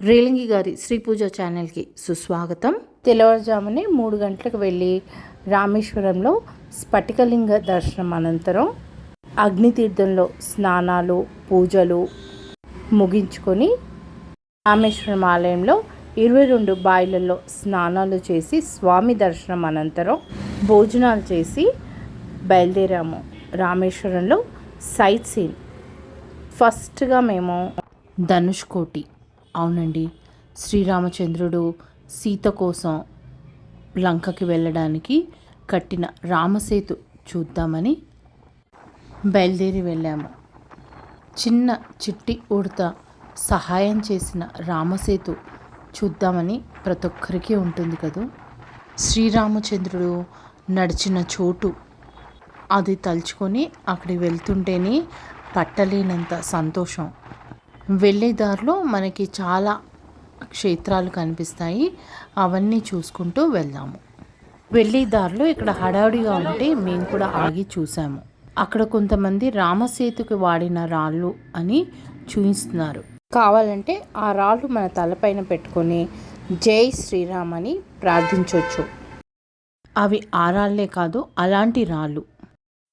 రేలింగి గారి శ్రీ పూజ ఛానల్కి సుస్వాగతం. తెల్లవారుజామునే మూడు గంటలకు వెళ్ళి రామేశ్వరంలో స్ఫటికలింగ దర్శనం అనంతరం అగ్నితీర్థంలో స్నానాలు పూజలు ముగించుకొని రామేశ్వరం ఆలయంలో ఇరవై రెండు బాయిలలో స్నానాలు చేసి స్వామి దర్శనం అనంతరం భోజనాలు చేసి బయలుదేరాము. రామేశ్వరంలో సైట్ సీన్. ఫస్ట్గా మేము ధనుష్కోటి అవునండి. శ్రీరామచంద్రుడు సీత కోసం లంకకి వెళ్ళడానికి కట్టిన రామసేతు చూద్దామని బయలుదేరి వెళ్ళాము. చిన్న చిట్టి ఉడత సహాయం చేసిన రామసేతు చూద్దామని ప్రతి ఒక్కరికి ఉంటుంది కదూ? శ్రీరామచంద్రుడు నడిచిన చోటు అది తలుచుకొని అక్కడికి వెళ్తుంటేనే పట్టలేనంత సంతోషం. వెళ్ళే దారిలో మనకి చాలా క్షేత్రాలు కనిపిస్తాయి. అవన్నీ చూసుకుంటూ వెళ్దాము. వెళ్ళే దారిలో ఇక్కడ హడావుడిగా ఉంటే మేము కూడా ఆగి చూసాము అక్కడ కొంతమంది రామసేతుకి వాడిన రాళ్ళు అని చూపిస్తున్నారు కావాలంటే ఆ రాళ్ళు మన తలపైన పెట్టుకొని జై శ్రీరామ్ అని ప్రార్థించవచ్చు అవి ఆ రాళ్ళే కాదు అలాంటి రాళ్ళు.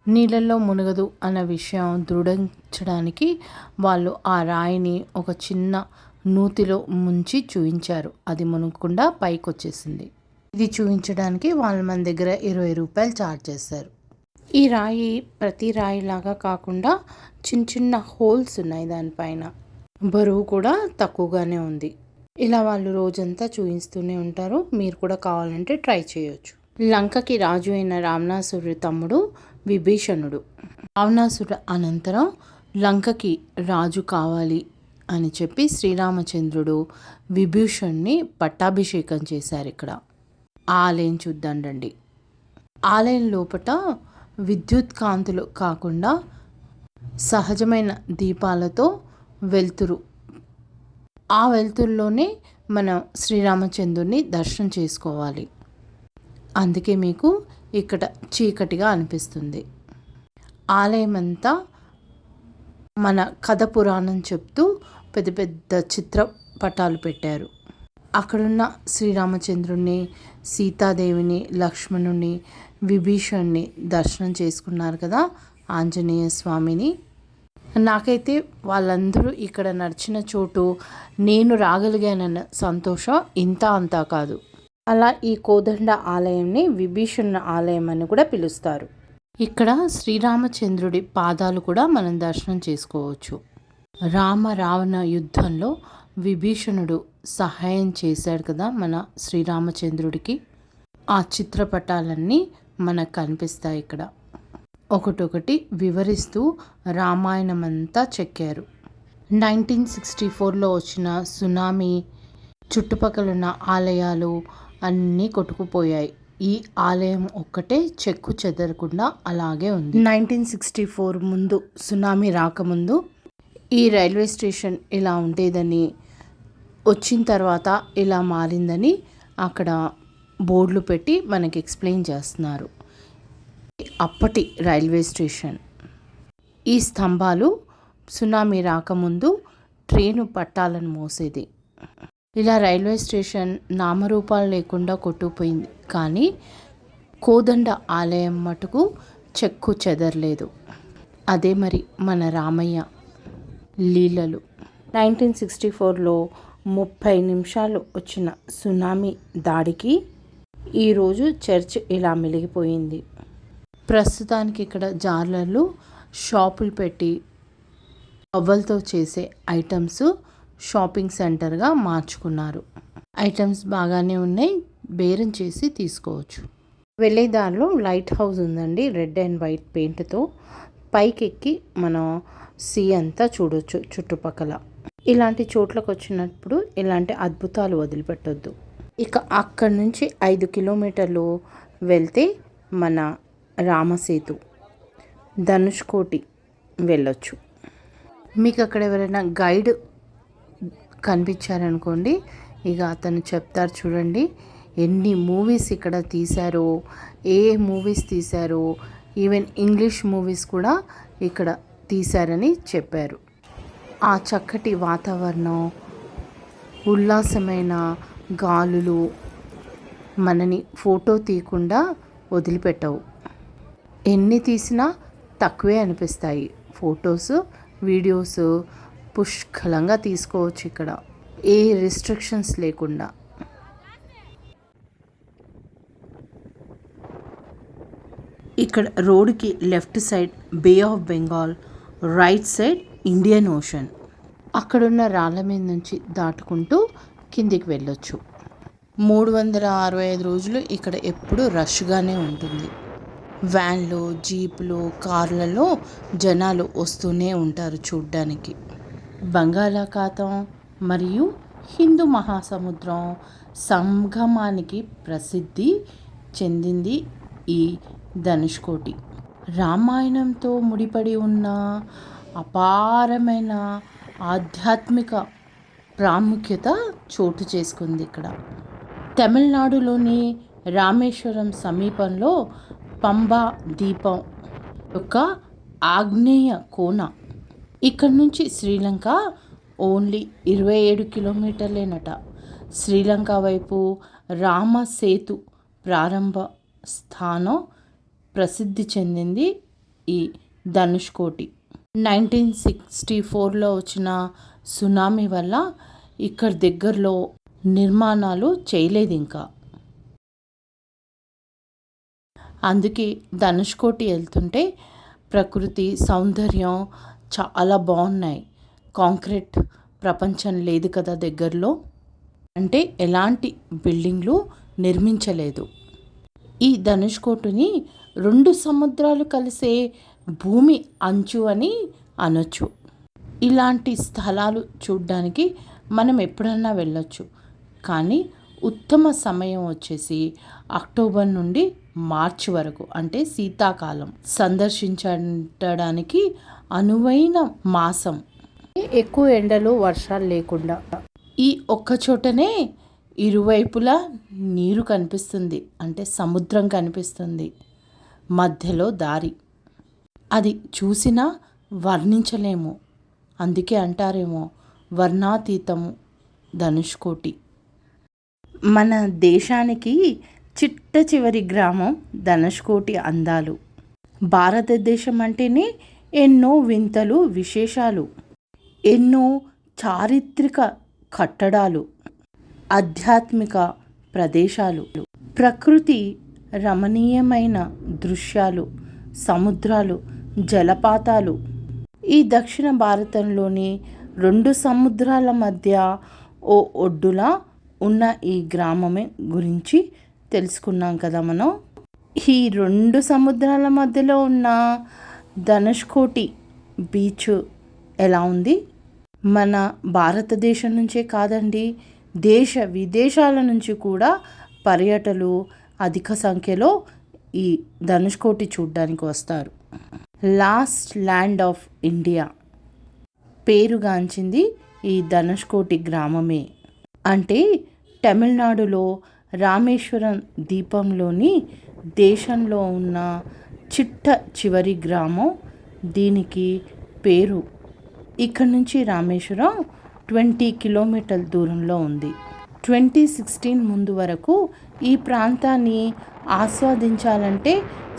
నీళ్ళల్లో మునగదు అన్న విషయం దృఢించడానికి వాళ్ళు ఆ రాయిని ఒక చిన్న నూతిలో ముంచి చూయించారు. అది మునగకుండా పైకి వచ్చేసింది ఇది చూపించడానికి వాళ్ళు మన దగ్గర ఇరవై రూపాయలు ఛార్జ్ చేశారు. ఈ రాయి ప్రతి రాయిలాగా కాకుండా చిన్న చిన్న హోల్స్ ఉన్నాయి దానిపైన. బరువు కూడా తక్కువగానే ఉంది. ఇలా వాళ్ళు రోజంతా చూపిస్తూనే ఉంటారు. మీరు కూడా కావాలంటే ట్రై చేయొచ్చు. లంకకి రాజు అయిన రావణాసురుడి తమ్ముడు విభీషణుడు. రావణాసుడు అనంతరం లంకకి రాజు కావాలి అని చెప్పి శ్రీరామచంద్రుడు విభీషణ్ణి పట్టాభిషేకం చేశారు ఇక్కడ. ఆలయం చూద్దాం ఆలయం లోపట విద్యుత్ కాంతులు కాకుండా సహజమైన దీపాలతో వెలుతురు. ఆ వెలుతురులోనే మనం శ్రీరామచంద్రుడిని దర్శనం చేసుకోవాలి. అందుకే మీకు ఇక్కడ చీకటిగా అనిపిస్తుంది. ఆలయం అంతా మన కథ పురాణం చెప్తూ పెద్ద పెద్ద చిత్రపటాలు పెట్టారు. అక్కడున్న శ్రీరామచంద్రుణ్ణి సీతాదేవిని లక్ష్మణుని విభీషణ్ణి దర్శనం చేసుకున్నారు కదా ఆంజనేయ స్వామిని. నాకైతే వాళ్ళందరూ ఇక్కడ నడిచిన చోటు నేను రాగలిగానన్న సంతోషం ఇంత అంతా కాదు. అలా ఈ కోదండ ఆలయంని విభీషణ ఆలయం అని కూడా పిలుస్తారు. ఇక్కడ శ్రీరామచంద్రుడి పాదాలు కూడా మనం దర్శనం చేసుకోవచ్చు. రామ రావణ యుద్ధంలో విభీషణుడు సహాయం చేశాడు కదా మన శ్రీరామచంద్రుడికి. ఆ చిత్రపటాలన్నీ మనకు కనిపిస్తాయి ఇక్కడ. ఒకటొకటి వివరిస్తూ రామాయణం అంతా చెక్కారు. నైన్టీన్ సిక్స్టీ ఫోర్లో వచ్చిన సునామీ చుట్టుపక్కల ఉన్న ఆలయాలు అన్నీ కొట్టుకుపోయాయి. ఈ ఆలయం ఒక్కటే చెక్కు చెదరకుండా అలాగే ఉంది. నైన్టీన్ సిక్స్టీ ఫోర్ ముందు సునామీ రాకముందు ఈ రైల్వే స్టేషన్ ఇలా ఉండేదని వచ్చిన తర్వాత ఇలా మారిందని అక్కడ బోర్డులు పెట్టి మనకి ఎక్స్ప్లెయిన్ చేస్తున్నారు. అప్పటి రైల్వే స్టేషన్. ఈ స్తంభాలు సునామీ రాకముందు ట్రైను పట్టాలను మోసేది. ఇలా రైల్వే స్టేషన్ నామరూపాలు లేకుండా కొట్టుకుపోయింది. కానీ కోదండ ఆలయం మటుకు చెక్కు చెదరలేదు. అదే మరి మన రామయ్య లీలలు. నైన్టీన్ సిక్స్టీ ఫోర్లో ముప్పై నిమిషాలు వచ్చిన సునామీ దాడికి ఈరోజు చర్చ్ ఇలా మెలిగిపోయింది. ప్రస్తుతానికి ఇక్కడ జార్లర్లు షాపులు పెట్టి అవ్వలతో చేసే ఐటమ్స్ షాపింగ్ సెంటర్గా మార్చుకున్నారు. ఐటమ్స్ బాగానే ఉన్నాయి. బేరం చేసి తీసుకోవచ్చు. వెళ్ళే దారిలో లైట్ హౌస్ ఉందండి. రెడ్ అండ్ వైట్ పెయింట్తో పైకి ఎక్కి మనం సీ అంతా చూడొచ్చు చుట్టుపక్కల. ఇలాంటి చోట్లకు వచ్చినప్పుడు ఇలాంటి అద్భుతాలు వదిలిపెట్టొద్దు. ఇక అక్కడి నుంచి ఐదు కిలోమీటర్లు వెళ్తే మన రామసేతు ధనుష్కోటి వెళ్ళొచ్చు. మీకు అక్కడ ఎవరైనా గైడ్ కనిపించారనుకోండి ఇక అతను చెప్తారు చూడండి ఎన్ని మూవీస్ ఇక్కడ తీశారో ఏ మూవీస్ తీశారో ఈవెన్ ఇంగ్లీష్ మూవీస్ కూడా ఇక్కడ తీశారని చెప్పారు. ఆ చక్కటి వాతావరణం ఉల్లాసమైన గాలులు మనని ఫోటో తీయకుండా వదిలిపెట్టవు. ఎన్ని తీసినా తక్కువే అనిపిస్తాయి. ఫొటోస్ వీడియోస్ పుష్కలంగా తీసుకోవచ్చు ఇక్కడ. ఏ రిస్ట్రిక్షన్స్ లేకుండా. ఇక్కడ రోడ్డుకి left side bay of Bengal right side Indian ocean. అక్కడున్న రాళ్ళ మీద నుంచి దాటుకుంటూ కిందికి వెళ్ళొచ్చు. మూడు వందల అరవై ఐదు రోజులు ఇక్కడ ఎప్పుడు రష్గానే ఉంటుంది. వ్యాన్లు జీపులు కార్లలో జనాలు వస్తూనే ఉంటారు చూడ్డానికి. బంగాళాఖాతం మరియు హిందూ మహాసముద్రం సంగమానికి ప్రసిద్ధి చెందింది ఈ ధనుష్కోటి రామాయణంతో ముడిపడి ఉన్న అపారమైన ఆధ్యాత్మిక ప్రాముఖ్యత చోటు చేసుకుంది ఇక్కడ. తమిళనాడులోని రామేశ్వరం సమీపంలో పంబా దీపం యొక్క ఆగ్నేయ కోన ఇక్కడ నుంచి శ్రీలంక ఓన్లీ ఇరవై ఏడు కిలోమీటర్లేనట. శ్రీలంక వైపు రామ సేతు ప్రారంభ స్థానం ప్రసిద్ధి చెందింది ఈ ధనుష్కోటి. నైన్టీన్ సిక్స్టీ ఫోర్లో వచ్చిన సునామీ వల్ల ఇక్కడ దగ్గరలో నిర్మాణాలు చేయలేదు ఇంకా అందుకే ధనుష్కోటి వెళ్తుంటే ప్రకృతి సౌందర్యం చాలా బాగున్నాయి. కాంక్రీట్ ప్రపంచం లేదు కదా దగ్గరలో. అంటే ఎలాంటి బిల్డింగ్లు నిర్మించలేదు. ఈ ధనుష్కోటుని రెండు సముద్రాలు కలిసే భూమి అంచు అని అనొచ్చు. ఇలాంటి స్థలాలు చూడ్డానికి మనం ఎప్పుడన్నా వెళ్ళొచ్చు. కానీ ఉత్తమ సమయం వచ్చేసి అక్టోబర్ నుండి మార్చి వరకు అంటే శీతాకాలం. సందర్శించడానికి అనువైన మాసం. ఎక్కువ ఎండలు వర్షాలు లేకుండా. ఈ ఒక్క చోటనే ఇరువైపులా నీరు కనిపిస్తుంది. అంటే సముద్రం కనిపిస్తుంది. మధ్యలో దారి. అది చూసినా వర్ణించలేము. అందుకే అంటారేమో వర్ణాతీతము ధనుష్కోటి. మన దేశానికి చిట్ట చివరి గ్రామం ధనుష్కోటి అందాలు. భారతదేశం అంటేనే ఎన్నో వింతలు విశేషాలు ఎన్నో చారిత్రక కట్టడాలు ఆధ్యాత్మిక ప్రదేశాలు ప్రకృతి రమణీయమైన దృశ్యాలు సముద్రాలు జలపాతాలు. ఈ దక్షిణ భారతంలోని రెండు సముద్రాల మధ్య ఓ ఒడ్డులా ఉన్న ఈ గ్రామమే గురించి తెలుసుకున్నాం కదా మనం. ఈ రెండు సముద్రాల మధ్యలో ఉన్న ధనుష్కోటి బీచ్ ఎలా ఉంది? మన భారతదేశం నుంచే కాదండి దేశ విదేశాల నుంచి కూడా పర్యటలు అధిక సంఖ్యలో ఈ ధనుష్కోటి చూడ్డానికి వస్తారు. లాస్ట్ ల్యాండ్ ఆఫ్ ఇండియా పేరుగాంచింది ఈ ధనుష్కోటి గ్రామమే. అంటే తమిళనాడులో రామేశ్వరం ద్వీపంలోని దేశంలో ఉన్న చిట్ట చివరి గ్రామం దీనికి పేరు. ఇక్కడ నుంచి రామేశ్వరం ట్వంటీ కిలోమీటర్ల దూరంలో ఉంది. ట్వంటీ సిక్స్టీన్ ముందు వరకు ఈ ప్రాంతాన్ని ఆస్వాదించాలంటే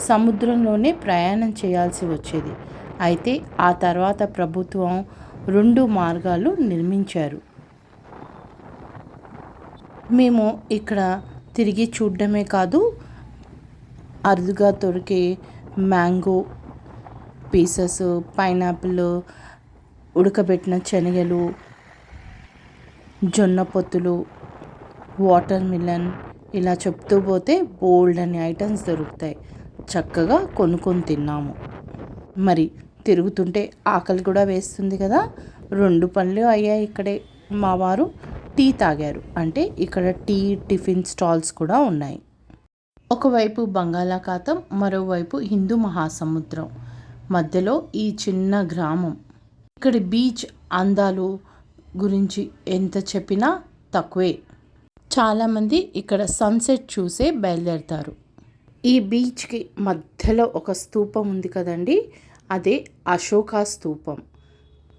సముద్రంలోనే ప్రయాణం చేయాల్సి వచ్చేది. అయితే ఆ తర్వాత ప్రభుత్వం రెండు మార్గాలు నిర్మించారు. మేము ఇక్కడ తిరిగి చూడడమే కాదు అరుదుగా దొరికే మ్యాంగో పీసెస్ పైనాపిల్ ఉడకబెట్టిన శనగలు జొన్న పొత్తులు వాటర్ మిలన్ ఇలా చెప్తూ పోతే బోల్డ్ అనే ఐటమ్స్ దొరుకుతాయి. చక్కగా కొనుక్కొని తిన్నాము. మరి తిరుగుతుంటే ఆకలి కూడా వేస్తుంది కదా? రెండు పనులు అయ్యాయి ఇక్కడే. మా వారు టీ తాగారు. అంటే ఇక్కడ టీ టిఫిన్ స్టాల్స్ కూడా ఉన్నాయి. ఒకవైపు బంగాళాఖాతం మరోవైపు హిందూ మహాసముద్రం. మధ్యలో ఈ చిన్న గ్రామం. ఇక్కడి బీచ్ అందాలు గురించి ఎంత చెప్పినా తక్కువే. చాలామంది ఇక్కడ సన్సెట్ చూసే బయలుదేరుతారు. ఈ బీచ్కి మధ్యలో ఒక స్తూపం ఉంది కదండి? అదే అశోక స్తూపం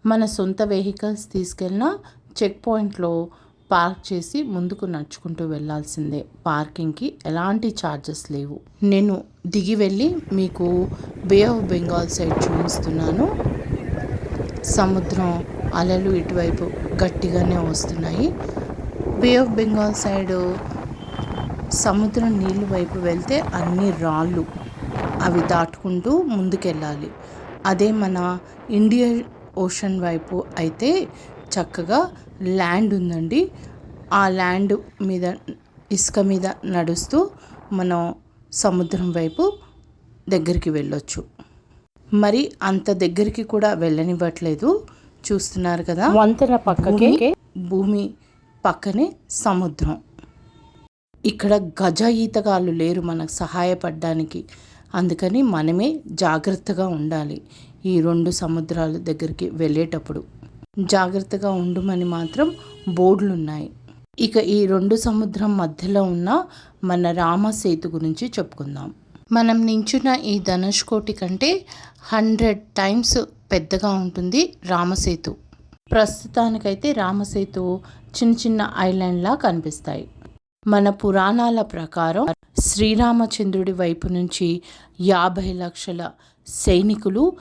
మన సొంత వెహికల్స్ తీసుకెళ్ళిన చెక్ పాయింట్లో పార్క్ చేసి ముందుకు నడుచుకుంటూ వెళ్ళాల్సిందే. పార్కింగ్కి ఎలాంటి ఛార్జెస్ లేవు. నేను దిగి వెళ్ళి మీకు బే ఆఫ్ బెంగాల్ సైడ్ చూపిస్తున్నాను. సముద్రం అలలు ఇటువైపు గట్టిగానే వస్తున్నాయి. బే ఆఫ్ బెంగాల్ సైడ్ సముద్రం నీళ్ళు వైపు వెళ్తే అన్ని రాళ్ళు అవి దాటుకుంటూ ముందుకెళ్ళాలి. అదే మన ఇండియన్ ఓషన్ వైపు అయితే చక్కగా ల్యాండ్ ఉందండి. ఆ ల్యాండ్ మీద ఇసుక మీద నడుస్తూ మనం సముద్రం వైపు దగ్గరికి వెళ్ళొచ్చు. మరి అంత దగ్గరికి కూడా వెళ్ళనివ్వట్లేదు. చూస్తున్నారు కదా? వంతెన పక్కకే భూమి పక్కనే సముద్రం. ఇక్కడ గజ ఈతగాళ్ళు లేరు మనకు సహాయపడడానికి. అందుకని మనమే జాగ్రత్తగా ఉండాలి ఈ రెండు సముద్రాల దగ్గరికి వెళ్ళేటప్పుడు. జాగ్రత్తగా ఉండమని మాత్రం బోర్డులు ఉన్నాయి ఇక ఈ రెండు సముద్రం మధ్యలో ఉన్న మన రామసేతు గురించి చెప్పుకుందాం. మనం నించున్న ఈ ధనుష్కోటి కంటే హండ్రెడ్ టైమ్స్ పెద్దగా ఉంటుంది రామసేతు ప్రస్తుతానికైతే రామసేతు చిన్న చిన్న ఐలాండ్లా కనిపిస్తాయి. మన పురాణాల ప్రకారం శ్రీరామచంద్రుడి వైపు నుంచి యాభై లక్షల సైనికులు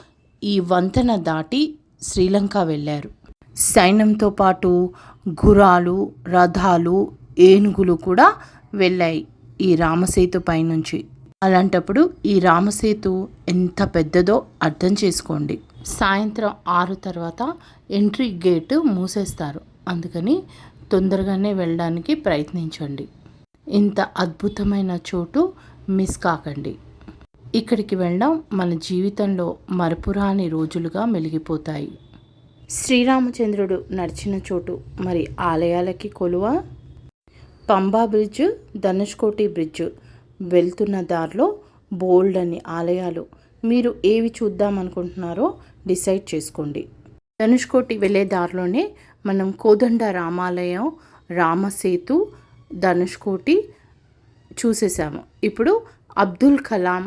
ఈ వంతెన దాటి శ్రీలంక వెళ్ళారు. సైన్యంతో పాటు గుర్రాలు రథాలు ఏనుగులు కూడా వెళ్ళాయి ఈ రామసేతు పైనుంచి. అలాంటప్పుడు ఈ రామసేతు ఎంత పెద్దదో అర్థం చేసుకోండి. సాయంత్రం ఆరు తర్వాత ఎంట్రీ గేట్ మూసేస్తారు. అందుకని తొందరగానే వెళ్ళడానికి ప్రయత్నించండి. ఇంత అద్భుతమైన చోటు మిస్ కాకండి. ఇక్కడికి వెళ్ళడం మన జీవితంలో మరపురాని రోజులుగా మెలిగిపోతాయి. శ్రీరామచంద్రుడు నడిచిన చోటు మరి ఆలయాలకి కొలువ? Pamban bridge Dhanushkodi bridge. వెళ్తున్న దారిలో బోల్డ్ అని ఆలయాలు. మీరు ఏవి చూద్దాం అనుకుంటున్నారో డిసైడ్ చేసుకోండి. ధనుష్కోటి వెళ్ళే దారిలోనే మనం కోదండ రామాలయం రామసేతు ధనుష్కోటి చూసేసాము ఇప్పుడు అబ్దుల్ కలాం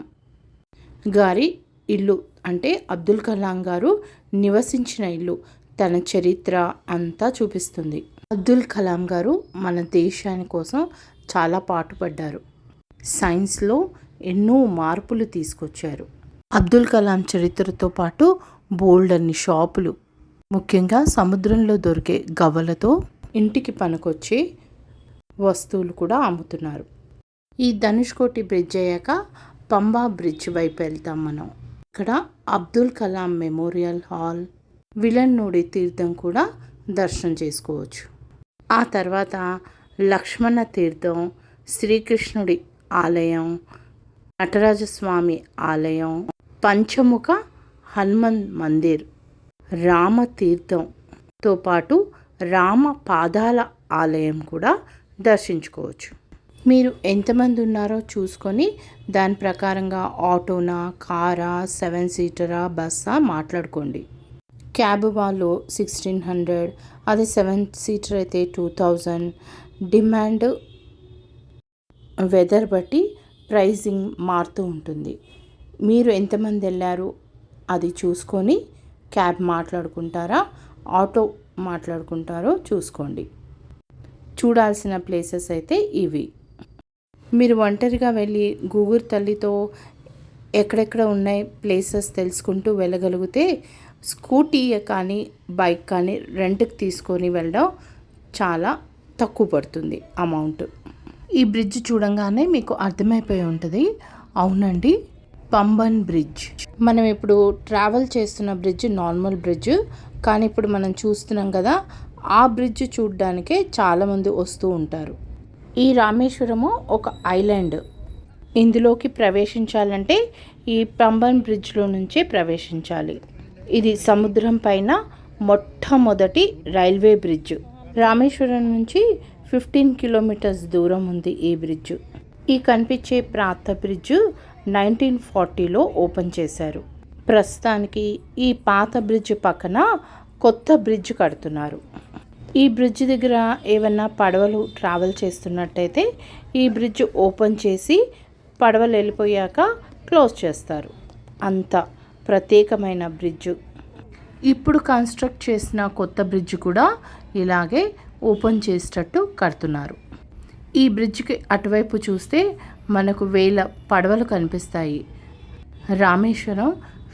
గారి ఇల్లు అంటే అబ్దుల్ కలాం గారు నివసించిన ఇల్లు తన చరిత్ర అంతా చూపిస్తుంది. అబ్దుల్ కలాం గారు మన దేశాని కోసం చాలా పాటుపడ్డారు. సైన్స్లో ఎన్నో మార్పులు తీసుకొచ్చారు. అబ్దుల్ కలాం చరిత్రతో పాటు బోల్డ్ అన్ని షాపులు ముఖ్యంగా సముద్రంలో దొరికే గవ్వలతో ఇంటికి పనికొచ్చే వస్తువులు కూడా అమ్ముతున్నారు. ఈ ధనుష్కోటి బ్రిడ్జ్ అయ్యాక పంబా బ్రిడ్జ్ వైపు వెళ్తాం మనం. ఇక్కడ అబ్దుల్ కలాం మెమోరియల్ హాల్ విలన్నూడి తీర్థం కూడా దర్శనం చేసుకోవచ్చు. ఆ తర్వాత లక్ష్మణ తీర్థం శ్రీకృష్ణుడి ఆలయం నటరాజస్వామి ఆలయం పంచముఖ హనుమన్ మందిర్ రామతీర్థంతో పాటు రామ పాదాల ఆలయం కూడా దర్శించుకోవచ్చు. మీరు ఎంతమంది ఉన్నారో చూసుకొని దాని ప్రకారంగా ఆటోనా కారా సెవెన్ సీటరా బస్సా మాట్లాడుకోండి. క్యాబ్ వాళ్ళు సిక్స్టీన్ హండ్రెడ్ అదే సెవెన్ సీటర్ అయితే టూ థౌజండ్. డిమాండ్ వెదర్ బట్టి ప్రైజింగ్ మారుతూ ఉంటుంది. మీరు ఎంతమంది వెళ్ళారు అది చూసుకొని క్యాబ్ మాట్లాడుకుంటారా ఆటో మాట్లాడుకుంటారో చూసుకోండి. చూడాల్సిన ప్లేసెస్ అయితే ఇవి. మీరు ఒంటరిగా వెళ్ళి గూగుల్ తల్లితో ఎక్కడెక్కడ ఉన్నాయి ప్లేసెస్ తెలుసుకుంటూ వెళ్ళగలిగితే స్కూటీ కానీ బైక్ కానీ రెంట్కి తీసుకొని వెళ్ళడం చాలా తక్కువ పడుతుంది అమౌంట్. ఈ బ్రిడ్జ్ చూడంగానే మీకు అర్థమైపోయి ఉంటుంది. అవునండి పంబన్ బ్రిడ్జ్. మనం ఇప్పుడు ట్రావెల్ చేస్తున్న బ్రిడ్జ్ నార్మల్ బ్రిడ్జ్. కానీ ఇప్పుడు మనం చూస్తున్నాం కదా ఆ బ్రిడ్జ్ చూడడానికే చాలామంది వస్తూ ఉంటారు. ఈ రామేశ్వరము ఒక ఐలాండ్. ఇందులోకి ప్రవేశించాలంటే ఈ పంబన్ బ్రిడ్జ్లో నుంచే ప్రవేశించాలి. ఇది సముద్రం పైన మొట్టమొదటి రైల్వే బ్రిడ్జ్. రామేశ్వరం నుంచి ఫిఫ్టీన్ కిలోమీటర్స్ దూరం ఉంది ఈ బ్రిడ్జ్. ఈ కనిపించే ప్రాంత బ్రిడ్జ్ నైన్టీన్ ఫార్టీలో ఓపెన్ చేశారు. ప్రస్తుతానికి ఈ పాత బ్రిడ్జ్ పక్కన కొత్త బ్రిడ్జ్ కడుతున్నారు. ఈ బ్రిడ్జ్ దగ్గర ఏమన్నా పడవలు ట్రావెల్ చేస్తున్నట్టయితే ఈ బ్రిడ్జ్ ఓపెన్ చేసి పడవలు వెళ్ళిపోయాక క్లోజ్ చేస్తారు. అంత ప్రత్యేకమైన బ్రిడ్జ్. ఇప్పుడు కన్స్ట్రక్ట్ చేసిన కొత్త బ్రిడ్జ్ కూడా ఇలాగే ఓపెన్ చేసేటట్టు కడుతున్నారు. ఈ బ్రిడ్జ్కి అటువైపు చూస్తే మనకు వేల పడవలు కనిపిస్తాయి. రామేశ్వరం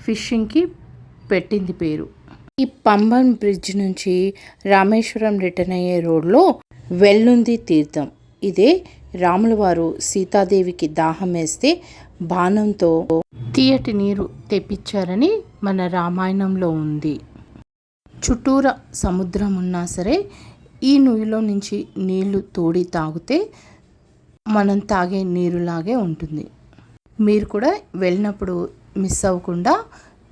ఫిషింగ్కి పెట్టింది పేరు. ఈ పంబన్ బ్రిడ్జ్ నుంచి రామేశ్వరం రిటర్న్ అయ్యే రోడ్లో వెల్లుంది తీర్థం. ఇదే రాముల వారు సీతాదేవికి దాహం వేస్తే బాణంతో తీయటి నీరు తెప్పించారని మన రామాయణంలో ఉంది. చుట్టూర సముద్రం ఉన్నా సరే ఈ నుయ్యిలో నుంచి నీళ్ళు తోడి తాగితే మనం తాగే నీరులాగే ఉంటుంది. మీరు కూడా వెళ్ళినప్పుడు మిస్ అవ్వకుండా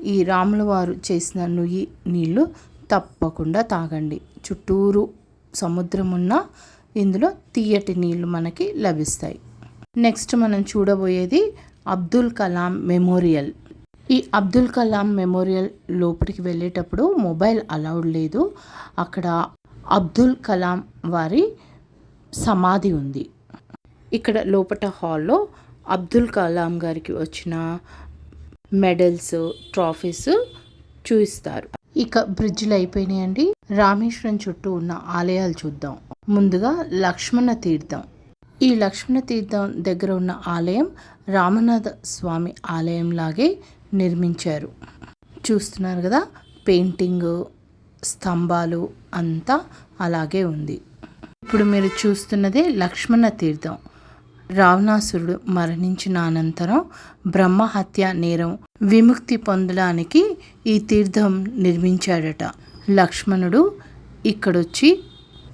ఈ రాముల వారు చేసిన నుయ్యి నీళ్ళు తప్పకుండా తాగండి. చుట్టూరు సముద్రం ఉన్న ఇందులో తీయటి నీళ్ళు మనకి లభిస్తాయి. నెక్స్ట్ మనం చూడబోయేది అబ్దుల్ కలాం మెమోరియల్. ఈ అబ్దుల్ కలాం మెమోరియల్ లోపలికి వెళ్ళేటప్పుడు మొబైల్ అలౌడ్ లేదు. అక్కడ అబ్దుల్ కలాం వారి సమాధి ఉంది. ఇక్కడ లోపట హాల్లో అబ్దుల్ కలాం గారికి వచ్చిన మెడల్స్ ట్రాఫీస్ చూపిస్తారు ఇక బ్రిడ్జ్లు అయిపోయినాయండి. రామేశ్వరం చుట్టూ ఉన్న ఆలయాలు చూద్దాం. ముందుగా లక్ష్మణ తీర్థం. ఈ లక్ష్మణ తీర్థం దగ్గర ఉన్న ఆలయం రామనాథ స్వామి ఆలయం లాగే నిర్మించారు. చూస్తున్నారు కదా? పెయింటింగ్ స్తంభాలు అంతా అలాగే ఉంది. ఇప్పుడు మీరు చూస్తున్నదే లక్ష్మణ తీర్థం. రావణాసురుడు మరణించిన అనంతరం బ్రహ్మహత్య నేరం విముక్తి పొందడానికి ఈ తీర్థం నిర్మించాడట. లక్ష్మణుడు ఇక్కడొచ్చి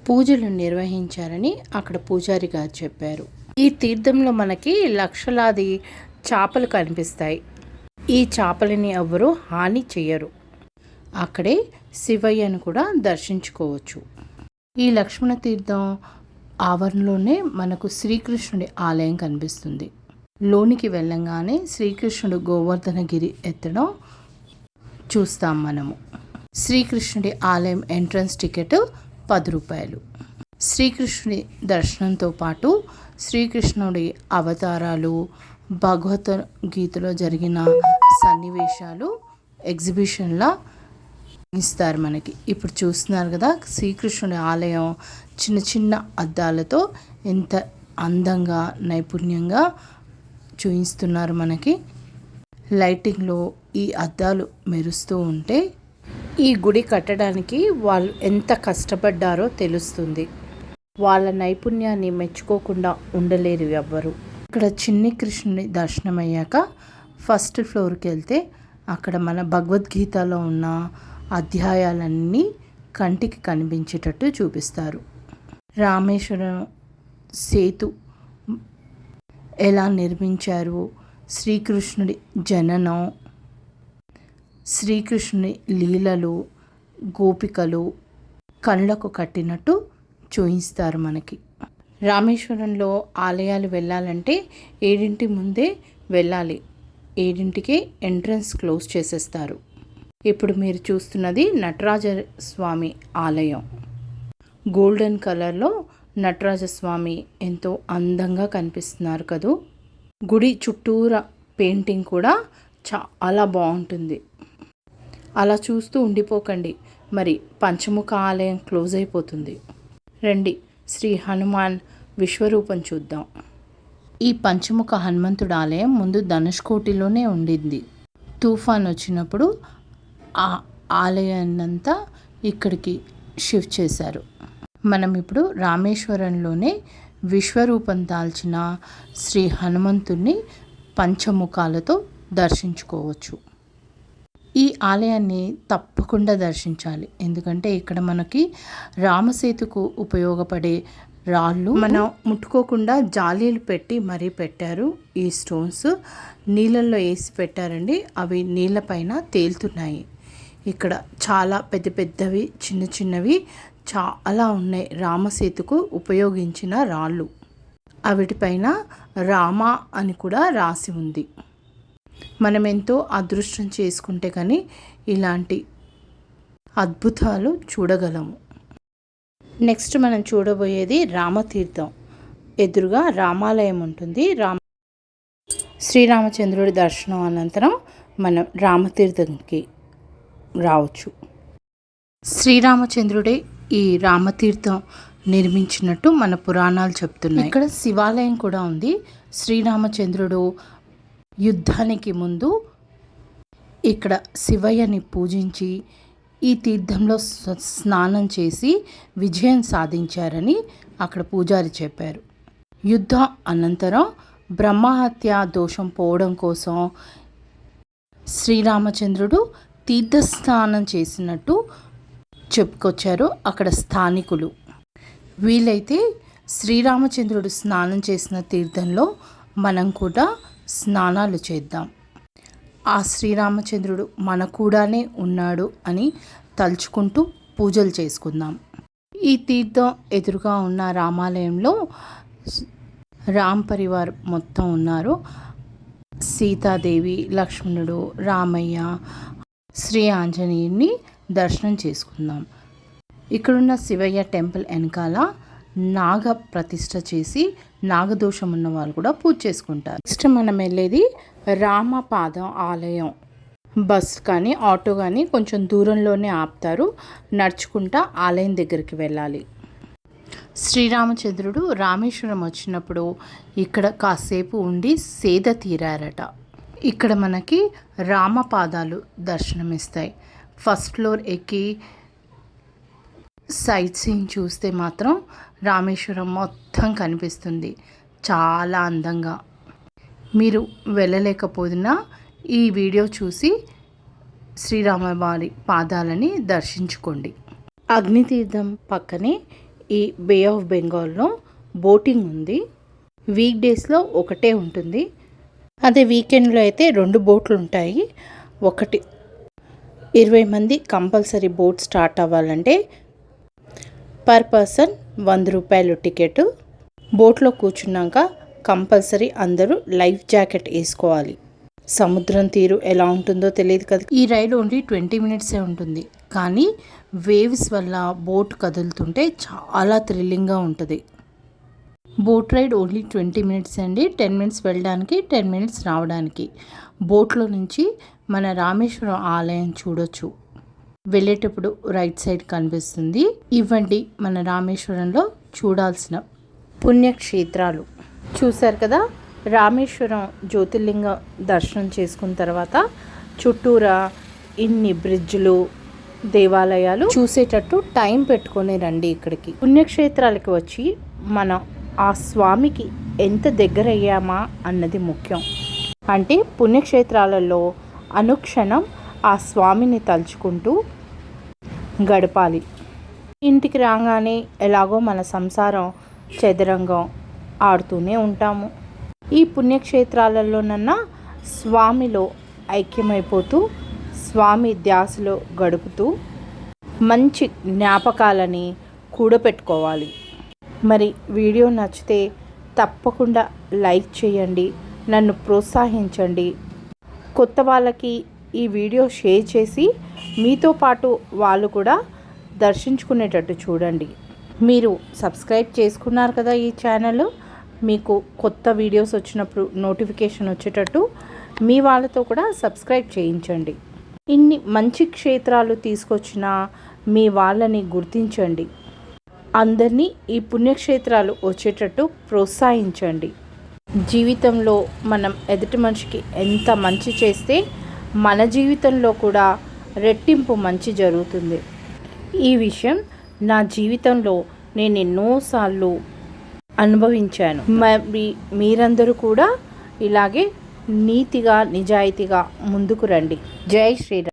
పూజలు నిర్వహించారని అక్కడ పూజారి గారు చెప్పారు. ఈ తీర్థంలో మనకి లక్షలాది చేపలు కనిపిస్తాయి. ఈ చేపలని ఎవరు హాని చేయరు అక్కడే శివయ్యను కూడా దర్శించుకోవచ్చు. ఈ లక్ష్మణ తీర్థం ఆవరణలోనే మనకు శ్రీకృష్ణుడి ఆలయం కనిపిస్తుంది. లోనికి వెళ్ళంగానే శ్రీకృష్ణుడు గోవర్ధనగిరి ఎత్తడం చూస్తాం మనము. శ్రీకృష్ణుడి ఆలయం ఎంట్రన్స్ టికెట్ పది రూపాయలు. శ్రీకృష్ణుడి దర్శనంతో పాటు శ్రీకృష్ణుడి అవతారాలు భగవద్గీతలో జరిగిన సన్నివేశాలు ఎగ్జిబిషన్లా ఇస్తారు మనకి. ఇప్పుడు చూస్తున్నారు కదా శ్రీకృష్ణుడి ఆలయం చిన్న చిన్న అద్దాలతో ఎంత అందంగా నైపుణ్యంగా చూపిస్తున్నారు మనకి. లైటింగ్లో ఈ అద్దాలు మెరుస్తూ ఉంటే ఈ గుడి కట్టడానికి వాళ్ళు ఎంత కష్టపడ్డారో తెలుస్తుంది. వాళ్ళ నైపుణ్యాన్ని మెచ్చుకోకుండా ఉండలేరు ఎవ్వరు. ఇక్కడ చిన్ని కృష్ణుని దర్శనం అయ్యాక ఫస్ట్ ఫ్లోర్కి వెళ్తే అక్కడ మన భగవద్గీతలో ఉన్న అధ్యాయాలన్నీ కంటికి కనిపించేటట్టు చూపిస్తారు. రామేశ్వరం సేతు ఎలా నిర్మించారు? శ్రీకృష్ణుడి జననం శ్రీకృష్ణుని లీలలు గోపికలు కళ్ళకు కట్టినట్టు చూయిస్తారు మనకి. రామేశ్వరంలో ఆలయాలు వెళ్ళాలంటే ఏడింటి ముందే వెళ్ళాలి. ఏడింటికే ఎంట్రన్స్ క్లోజ్ చేసేస్తారు. ఇప్పుడు మీరు చూస్తున్నది నటరాజ స్వామి ఆలయం. గోల్డెన్ కలర్లో నటరాజ స్వామి ఎంతో అందంగా కనిపిస్తున్నారు కదూ. గుడి చుట్టూరా పెయింటింగ్ కూడా చాలా బాగుంటుంది. అలా చూస్తూ ఉండిపోకండి. మరి పంచముఖ ఆలయం క్లోజ్ అయిపోతుంది. రండి శ్రీ హనుమాన్ విశ్వరూపం చూద్దాం. ఈ పంచముఖ హనుమంతుడు ఆలయం ముందు ధనుష్కోటిలోనే ఉండింది. తుఫాన్ వచ్చినప్పుడు ఆ ఆలయాన్నంతా ఇక్కడికి షిఫ్ట్ చేశారు. మనం ఇప్పుడు రామేశ్వరంలోనే విశ్వరూపం దాల్చిన శ్రీ హనుమంతుణ్ణి పంచముఖాలతో దర్శించుకోవచ్చు. ఈ ఆలయాన్ని తప్పకుండా దర్శించాలి. ఎందుకంటే ఇక్కడ మనకి రామసేతుకు ఉపయోగపడే రాళ్ళు మనం ముట్టుకోకుండా జాలీలు పెట్టి మరీ పెట్టారు. ఈ స్టోన్స్ నీళ్ళల్లో వేసి పెట్టారండి. అవి నీళ్ళ పైన తేలుతున్నాయి. ఇక్కడ చాలా పెద్ద పెద్దవి చిన్న చిన్నవి చాలా ఉన్నాయి. రామసేతుకు ఉపయోగించిన రాళ్ళు. అవిటిపైన రామ అని కూడా రాసి ఉంది. మనం ఎంతో అదృష్టం చేసుకుంటే కానీ ఇలాంటి అద్భుతాలు చూడగలము. నెక్స్ట్ మనం చూడబోయేది రామతీర్థం. ఎదురుగా రామాలయం ఉంటుంది. రామ శ్రీరామచంద్రుడి దర్శనం అనంతరం మనం రామతీర్థంకి రావచ్చు. శ్రీరామచంద్రుడే ఈ రామతీర్థం నిర్మించినట్టు మన పురాణాలు చెప్తున్నాయి. ఇక్కడ శివాలయం కూడా ఉంది. శ్రీరామచంద్రుడు యుద్ధానికి ముందు ఇక్కడ శివయ్యని పూజించి ఈ తీర్థంలో స్నానం చేసి విజయం సాధించారని అక్కడ పూజారి చెప్పారు. యుద్ధం అనంతరం బ్రహ్మహత్య దోషం పోవడం కోసం శ్రీరామచంద్రుడు తీర్థస్నానం చేసినట్టు చెప్పుకొచ్చారు అక్కడ స్థానికులు. వీలైతే శ్రీరామచంద్రుడు స్నానం చేసిన తీర్థంలో మనం కూడా స్నానాలు చేద్దాం. ఆ శ్రీరామచంద్రుడు మన కూడానే ఉన్నాడు అని తలుచుకుంటూ పూజలు చేసుకుందాం. ఈ తీర్థం ఎదురుగా ఉన్న రామాలయంలో రామ్ పరివార్ మొత్తం ఉన్నారు. సీతాదేవి లక్ష్మణుడు రామయ్య శ్రీ ఆంజనేయుని దర్శనం చేసుకుందాం. ఇక్కడున్న శివయ్య టెంపుల్ వెనకాల నాగ ప్రతిష్ట చేసి నాగదోషం ఉన్న వాళ్ళు కూడా పూజ చేసుకుంటారు. నెక్స్ట్ మనం వెళ్ళేది రామపాదం ఆలయం. బస్ కానీ ఆటో కానీ కొంచెం దూరంలోనే ఆపుతారు. నడుచుకుంటా ఆలయం దగ్గరికి వెళ్ళాలి. శ్రీరామచంద్రుడు రామేశ్వరం వచ్చినప్పుడు ఇక్కడ కాసేపు ఉండి సేద తీరారట ఇక్కడ మనకి రామపాదాలు దర్శనమిస్తాయి. ఫస్ట్ ఫ్లోర్ ఎక్కి సైట్ సీన్ చూస్తే మాత్రం రామేశ్వరం మొత్తం కనిపిస్తుంది. చాలా అందంగా. మీరు వెళ్ళలేకపోయినా ఈ వీడియో చూసి శ్రీరామవారి పాదాలని దర్శించుకోండి. అగ్నితీర్థం పక్కనే ఈ బే ఆఫ్ బెంగాల్లో బోటింగ్ ఉంది. వీక్ డేస్లో ఒకటే ఉంటుంది. అదే వీకెండ్లో అయితే రెండు బోట్లు ఉంటాయి ఒకటి ఇరవై మంది కంపల్సరీ బోట్ స్టార్ట్ అవ్వాలంటే పర్ పర్సన్ వంద రూపాయలు టికెట్. బోట్లో కూర్చున్నాక కంపల్సరీ అందరూ లైఫ్ జాకెట్ వేసుకోవాలి సముద్రం తీరు ఎలా ఉంటుందో తెలియదు కదా. ఈ రైడ్ ఓన్లీ ట్వంటీ మినిట్సే ఉంటుంది. కానీ వేవ్స్ వల్ల బోట్ కదులుతుంటే చాలా థ్రిల్లింగ్గా ఉంటుంది. Boat ride only twenty minutes అండి. టెన్ మినిట్స్ వెళ్ళడానికి టెన్ మినిట్స్ రావడానికి. బోట్లో నుంచి మన రామేశ్వరం ఆలయం చూడొచ్చు. వెళ్ళేటప్పుడు రైట్ సైడ్ కనిపిస్తుంది. ఇవ్వండి మన రామేశ్వరంలో చూడాల్సిన పుణ్యక్షేత్రాలు. చూశారు కదా? రామేశ్వరం జ్యోతిర్లింగ దర్శనం చేసుకున్న తర్వాత చుట్టూరా ఇన్ని బ్రిడ్జ్లు దేవాలయాలు చూసేటట్టు టైం పెట్టుకొని రండి ఇక్కడికి. పుణ్యక్షేత్రాలకి వచ్చి మనం ఆ స్వామికి ఎంత దగ్గరయ్యామా అన్నది ముఖ్యం. అంటే పుణ్యక్షేత్రాలలో అనుక్షణం ఆ స్వామిని తలుచుకుంటూ గడపాలి. ఇంటికి రాగానే ఎలాగో మన సంసారం చదరంగం ఆడుతూనే ఉంటాము. ఈ పుణ్యక్షేత్రాలలోనన్నా స్వామిలో ఐక్యమైపోతూ స్వామి ధ్యాసలో గడుపుతూ మంచి జ్ఞాపకాలని కూడపెట్టుకోవాలి మరి వీడియో నచ్చితే తప్పకుండా లైక్ చేయండి నన్ను ప్రోత్సహించండి. కొత్త వాళ్ళకి ఈ వీడియో షేర్ చేసి మీతో పాటు వాళ్ళు కూడా దర్శించుకునేటట్టు చూడండి. మీరు సబ్స్క్రైబ్ చేసుకున్నారు కదా ఈ ఛానల్ మీకు కొత్త వీడియోస్ వచ్చినప్పుడు నోటిఫికేషన్ వచ్చేటట్టు మీ వాళ్ళతో కూడా సబ్స్క్రైబ్ చేయించండి. ఇన్ని మంచి క్షేత్రాలు తీసుకొచ్చిన మీ వాళ్ళని గుర్తించండి. అందరినీ ఈ పుణ్యక్షేత్రాలు వచ్చేటట్టు ప్రోత్సహించండి. జీవితంలో మనం ఎదుటి మనిషికి ఎంత మంచి చేస్తే మన జీవితంలో కూడా రెట్టింపు మంచి జరుగుతుంది. ఈ విషయం నా జీవితంలో నేను ఎన్నోసార్లు అనుభవించాను. మరి మీరందరూ కూడా ఇలాగే నీతిగా నిజాయితీగా ముందుకు రండి. జై శ్రీరామ్.